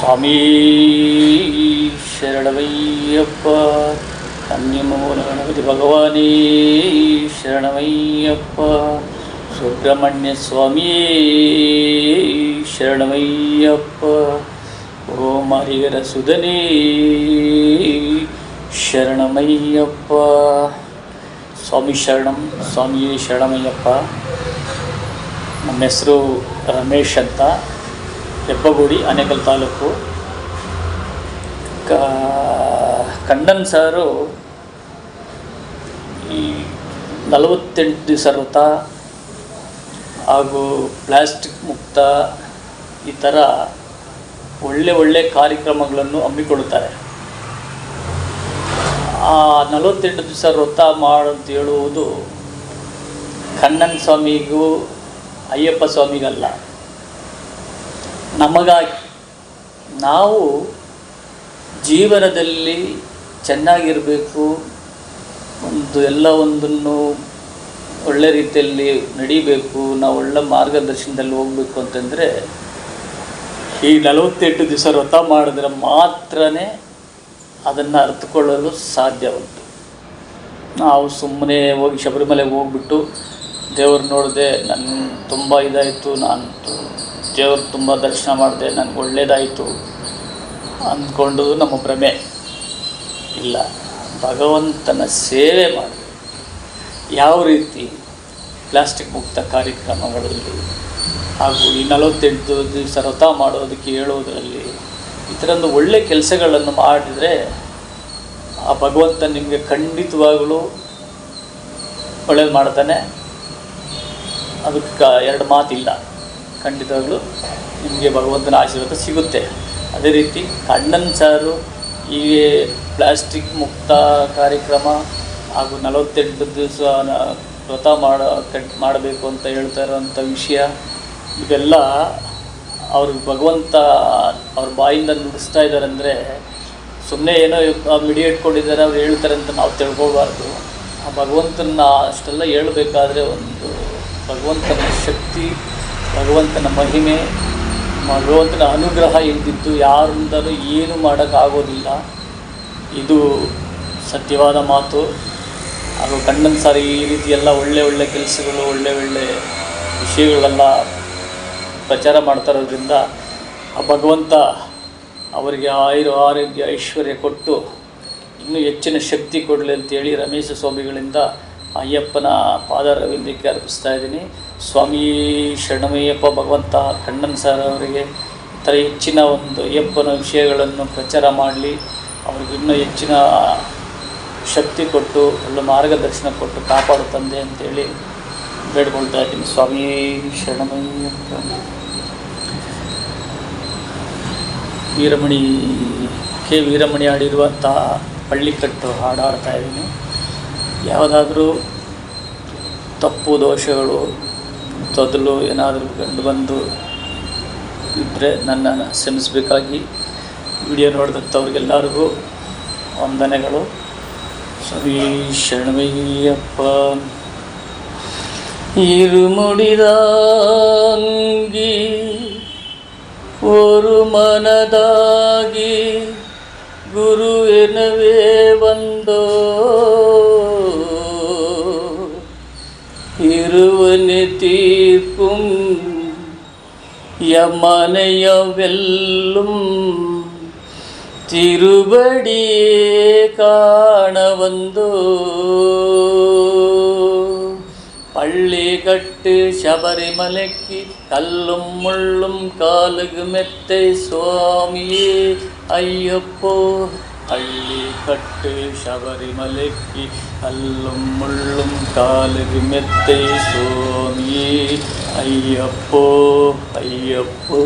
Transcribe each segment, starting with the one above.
ಸ್ವಾಮೀ ಶರಣವಯ್ಯಪ್ಪ ಕನ್ಯಮೂಲ ಗಣಪತಿ ಭಗವಾನೇ ಶರಣಮಯ್ಯಪ್ಪ, ಸುಬ್ರಹ್ಮಣ್ಯ ಸ್ವಾಮಿಯೇ ಶರಣಮಯ್ಯಪ್ಪ ಓಂ ಹರಿಗರ ಸುಧನೇ ಶರಣಮಯ್ಯಪ್ಪ. ಸ್ವಾಮಿ ಶರಣಂ, ಸ್ವಾಮಿಯೇ ಶರಣಮಯ್ಯಪ್ಪ. ನಮ್ಮ ಹೆಸರು ರಮೇಶ್ ಅಂತ. ಹೆಬ್ಬಗುಡಿ ಆನೇಕಲ್ ತಾಲೂಕು. ಕಂಡನ್ ಸಾರು ಈ ನಲವತ್ತೆಂಟು ದಿವಸ ವ್ರತ ಹಾಗೂ ಪ್ಲಾಸ್ಟಿಕ್ ಮುಕ್ತ ಈ ಥರ ಒಳ್ಳೆ ಒಳ್ಳೆ ಕಾರ್ಯಕ್ರಮಗಳನ್ನು ಹಮ್ಮಿಕೊಳ್ಳುತ್ತಾರೆ. ಆ ನಲವತ್ತೆಂಟು ದಿವಸ ವ್ರತ ಮಾಡಂತ ಹೇಳುವುದು ಕಣ್ಣನ್ ಸ್ವಾಮಿಗೂ ಅಯ್ಯಪ್ಪ ಸ್ವಾಮಿಗಲ್ಲ. ನಮಗಾಗಿ ನಾವು ಜೀವನದಲ್ಲಿ ಚೆನ್ನಾಗಿರಬೇಕು, ಒಂದು ಎಲ್ಲ ಒಂದನ್ನು ಒಳ್ಳೆ ರೀತಿಯಲ್ಲಿ ನಡಿಬೇಕು, ನಾವು ಒಳ್ಳೆ ಮಾರ್ಗದರ್ಶನದಲ್ಲಿ ಹೋಗಬೇಕು ಅಂತಂದರೆ, ಈ ನಲವತ್ತೆಂಟು ದಿವಸ ವ್ರತ ಮಾಡಿದ್ರೆ ಮಾತ್ರನೇ ಅದನ್ನು ಅರ್ಥಕೊಳ್ಳಲು ಸಾಧ್ಯ ಉಂಟು. ನಾವು ಸುಮ್ಮನೆ ಹೋಗಿ ಶಬರಿಮಲೆಗೆ ಹೋಗ್ಬಿಟ್ಟು ದೇವ್ರು ನೋಡಿದೆ ನನ್ನ ತುಂಬ ಇದಾಯಿತು, ನಾನು ದೇವ್ರು ತುಂಬ ದರ್ಶನ ಮಾಡಿದೆ, ನನಗೆ ಒಳ್ಳೇದಾಯಿತು ಅಂದ್ಕೊಂಡು ನಮ್ಮ ಭ್ರಮೆ ಇಲ್ಲ. ಭಗವಂತನ ಸೇವೆ ಮಾಡಿ. ಯಾವ ರೀತಿ ಪ್ಲಾಸ್ಟಿಕ್ ಮುಕ್ತ ಕಾರ್ಯಕ್ರಮಗಳಲ್ಲಿ ಹಾಗೂ ಈ ನಲವತ್ತೆಂಟು ದಿವಸ ವ್ರತ ಮಾಡೋದಕ್ಕೆ ಹೇಳೋದರಲ್ಲಿ ಈ ಥರದ್ದು ಒಳ್ಳೆ ಕೆಲಸಗಳನ್ನು ಮಾಡಿದರೆ ಆ ಭಗವಂತ ನಿಮಗೆ ಖಂಡಿತವಾಗಲೂ ಒಳ್ಳೇದು ಮಾಡ್ತಾನೆ. ಅದಕ್ಕೆ ಎರಡು ಮಾತಿಲ್ಲ. ಖಂಡಿತವಾಗ್ಲೂ ನಿಮಗೆ ಭಗವಂತನ ಆಶೀರ್ವಾದ ಸಿಗುತ್ತೆ. ಅದೇ ರೀತಿ ಕಣ್ಣನ್ ಸಾರು ಈ ಪ್ಲಾಸ್ಟಿಕ್ ಮುಕ್ತ ಕಾರ್ಯಕ್ರಮ ಹಾಗೂ ನಲವತ್ತೆಂಟು ದಿವಸ ವ್ರತ ಮಾಡ ಮಾಡಬೇಕು ಅಂತ ಹೇಳ್ತಾ ಇರೋವಂಥ ವಿಷಯ, ಇವೆಲ್ಲ ಅವ್ರಿಗೆ ಭಗವಂತ ಅವ್ರ ಬಾಯಿಂದ ನುಡಿಸ್ತಾ ಇದ್ದಾರೆ ಅಂದರೆ ಸುಮ್ಮನೆ ಏನೋ ಮಿಡಿ ಇಟ್ಕೊಂಡಿದ್ದಾರೆ, ಅವ್ರು ಹೇಳ್ತಾರೆ ಅಂತ ನಾವು ತಿಳ್ಕೊಬಾರ್ದು ಆ ಭಗವಂತನ ಅಷ್ಟೆಲ್ಲ ಹೇಳಬೇಕಾದ್ರೆ ಒಂದು ಭಗವಂತನ ಶಕ್ತಿ ಭಗವಂತನ ಮಹಿಮೆ, ಭಗವಂತನ ಅನುಗ್ರಹ ಇದ್ದಿದ್ದು ಯಾರಿಂದಲೂ ಏನು ಮಾಡೋಕ್ಕಾಗೋದಿಲ್ಲ. ಇದು ಸತ್ಯವಾದ ಮಾತು. ಹಾಗೂ ಕಣ್ಣನ್ ಸಾರಿ ಈ ರೀತಿಯೆಲ್ಲ ಒಳ್ಳೆ ಒಳ್ಳೆ ಕೆಲಸಗಳು, ಒಳ್ಳೆ ಒಳ್ಳೆ ವಿಷಯಗಳೆಲ್ಲ ಪ್ರಚಾರ ಮಾಡ್ತಾ ಇರೋದ್ರಿಂದ ಆ ಭಗವಂತ ಅವರಿಗೆ ಆಯುರು ಆರೋಗ್ಯ, ಐಶ್ವರ್ಯ ಕೊಟ್ಟು ಇನ್ನೂ ಹೆಚ್ಚಿನ ಶಕ್ತಿ ಕೊಡಲಿ ಅಂತೇಳಿ ರಮೇಶ ಸ್ವಾಮಿಗಳಿಂದ ಅಯ್ಯಪ್ಪನ ಪಾದರವಿಂದಕ್ಕೆ ಅರ್ಪಿಸ್ತಾ ಇದ್ದೀನಿ. ಸ್ವಾಮಿ ಶರಣಮಯ್ಯಪ್ಪ ಭಗವಂತ ಕಣ್ಣನ್ ಸರ್ ಅವರಿಗೆ ಥರ ಹೆಚ್ಚಿನ ಒಂದು ಅಯ್ಯಪ್ಪನ ವಿಷಯಗಳನ್ನು ಪ್ರಚಾರ ಮಾಡಲಿ. ಅವ್ರಿಗೆ ಇನ್ನೂ ಹೆಚ್ಚಿನ ಶಕ್ತಿ ಕೊಟ್ಟು, ಒಳ್ಳೆ ಮಾರ್ಗದರ್ಶನ ಕೊಟ್ಟು ಕಾಪಾಡು ತಂದೆ ಅಂತೇಳಿ ಬೇಡ್ಕೊಳ್ತಾ ಇದ್ದೀನಿ. ಸ್ವಾಮಿ ಶರಣಮಯ್ಯಪ್ಪ. ವೀರಮಣಿ ಕೆ ವೀರಮಣಿ ಆಡಿರುವಂಥ ಪಳ್ಳಿಕಟ್ಟು ಹಾಡು ಹಾಡ್ತಾ ಇದ್ದೀನಿ. ಯಾವುದಾದ್ರೂ ತಪ್ಪು ದೋಷಗಳು ತೊದಲು ಏನಾದರೂ ಕಂಡು ಬಂದು ಇದ್ದರೆ ನನ್ನನ್ನು ಕ್ಷಮಿಸಬೇಕಾಗಿ ವಿಡಿಯೋ ನೋಡಿದಂಥವ್ರಿಗೆಲ್ಲರಿಗೂ ವಂದನೆಗಳು ಸ್ವಾಮಿ ಶರಣಮಯ್ಯಪ್ಪ இருமுடிதாங்கி ஒரு மனதாகி குரு எனவே வந்தோ இருவனி தீர்க்கும் யமனையவெல்லும் திருவடியே காண வந்தோ. பள்ளி கட்டு சபரிமலைக்கு கல்லும் முள்ளும் காலுகு மெத்தை சுவாமியே ஐயப்போ. அள்ளி கட்டு சபரிமலைக்கு அல்லும் முள்ளும் காலுக்கு மெத்தை சுவாமியே. ஐயப்போ ஐயப்போ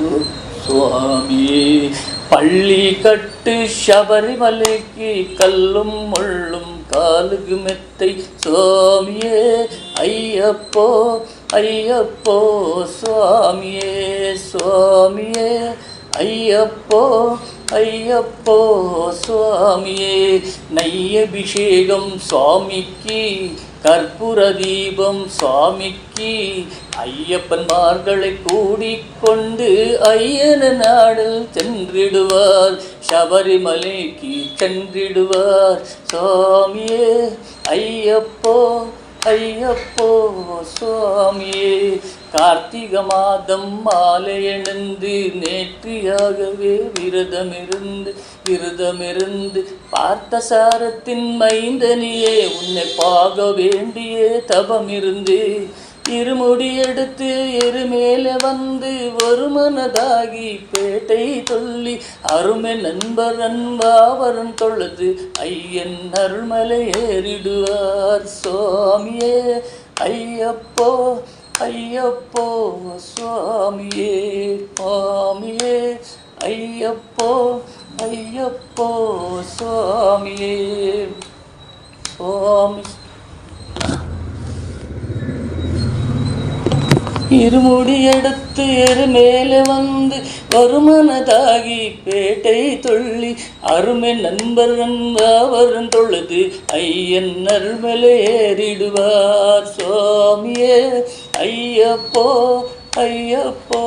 சுவாமியே. பள்ளி கட்டு சபரிமலைக்கு கல்லும் முள்ளும் காலுக்கு மெத்தை சுவாமியே. ஐயப்போ ஐயப்போ சுவாமியே சுவாமியே. ஐயப்போ ஐயப்போ சுவாமியே நையபிஷேகம் சுவாமிக்கு கற்பூர தீபம் சுவாமிக்கு ஐயப்பன்மார்களை கூடிக்கொண்டு ஐயன நாடல் சென்றிடுவார். சபரிமலைக்கு சென்றிடுவார். சுவாமியே ஐயப்போ ஐயப்போ சுவாமியே கார்த்திக மாதம் மாலை எழுந்து நேற்றியாகவே விரதமிருந்து விரதமிருந்து பார்த்த சாரத்தின் மைந்தனியே உன்னை பாக வேண்டிய தபமிருந்து இருமுடி எடுத்து எருமேல வந்து ஒரு மனதாகி பேட்டை தொல்லி அருமை நண்பர் அன்பாவரன் தொழுது ஐயன் அருள்மலை ஏறிடுவார் சுவாமியே. ஐயப்போ ஐயப்போ சுவாமியே சுவாமியே. ஐயப்போ ஐயப்போ சுவாமியே. சுவாமி இருமுடி எடுத்து எரு மேலே வந்து வருமனதாகி பேட்டை தொள்ளி அருமை நண்பர் அவரும் தொழுது ஐயன் அருமலை ஏறிடுவார். சுவாமியே ஐயப்போ ஐயப்போ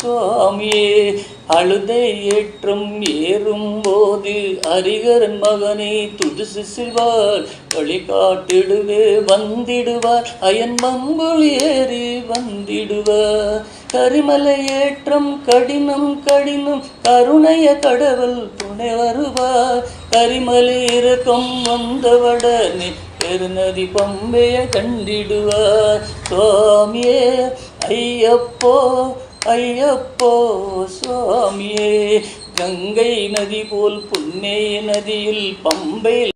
சுவாமியே அழுதை ஏற்றம் ஏறும் போது ஹரிகரன் மகனை துது சிசிவார் வழிகாட்டிடுவே வந்திடுவார். அயன் மம்புளி ஏறி வந்திடுவார். கரிமலை ஏற்றம் கடினம் கடினம் கருணைய கடவுள் துணை வருவார். கரிமலை இறக்கம் வந்தவடனே பெருநதி பம்பைய கண்டிடுவார். சுவாமியே ஐயப்போ ஐயப்போ சுவாமியே. கங்கை நதி போல் புன்னே நதியில் பம்பை